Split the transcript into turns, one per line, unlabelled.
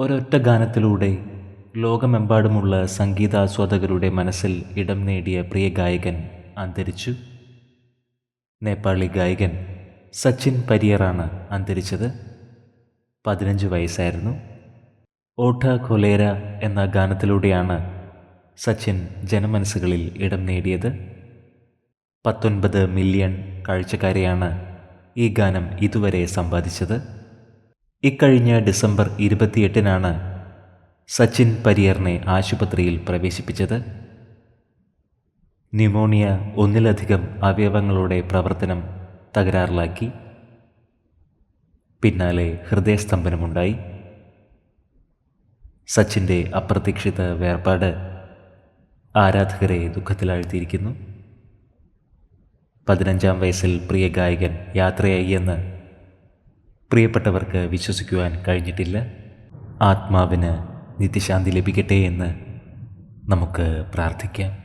ഒരൊറ്റ ഗാനത്തിലൂടെ ലോകമെമ്പാടുമുള്ള സംഗീതാസ്വാദകരുടെ മനസ്സിൽ ഇടം നേടിയ പ്രിയ ഗായകൻ അന്തരിച്ചു. നേപ്പാളി ഗായകൻ സച്ചിൻ പരിയറാണ് അന്തരിച്ചത്. പതിനഞ്ച് വയസ്സായിരുന്നു. ഓട്ട ഖൊലേര എന്ന ഗാനത്തിലൂടെയാണ് സച്ചിൻ ജനമനസ്സുകളിൽ ഇടം നേടിയത്. പത്തൊൻപത് മില്യൺ കാഴ്ചക്കാരെയാണ് ഈ ഗാനം ഇതുവരെ സമ്പാദിച്ചത്. ഇക്കഴിഞ്ഞ ഡിസംബർ ഇരുപത്തിയെട്ടിനാണ് സച്ചിൻ പരിയറിനെ ആശുപത്രിയിൽ പ്രവേശിപ്പിച്ചത്. ന്യൂമോണിയ ഒന്നിലധികം അവയവങ്ങളുടെ പ്രവർത്തനം തകരാറിലാക്കി. പിന്നാലെ ഹൃദയസ്തംഭനമുണ്ടായി. സച്ചിന്റെ അപ്രതീക്ഷിത വേർപാട് ആരാധകരെ ദുഃഖത്തിലാഴ്ത്തിയിരിക്കുന്നു. പതിനഞ്ചാം വയസ്സിൽ പ്രിയ ഗായകൻ യാത്രയായി എന്ന് പ്രിയപ്പെട്ടവർക്ക് വിശ്വസിക്കുവാൻ കഴിഞ്ഞിട്ടില്ല. ആത്മാവിന് നിത്യശാന്തി ലഭിക്കട്ടെ എന്ന് നമുക്ക് പ്രാർത്ഥിക്കാം.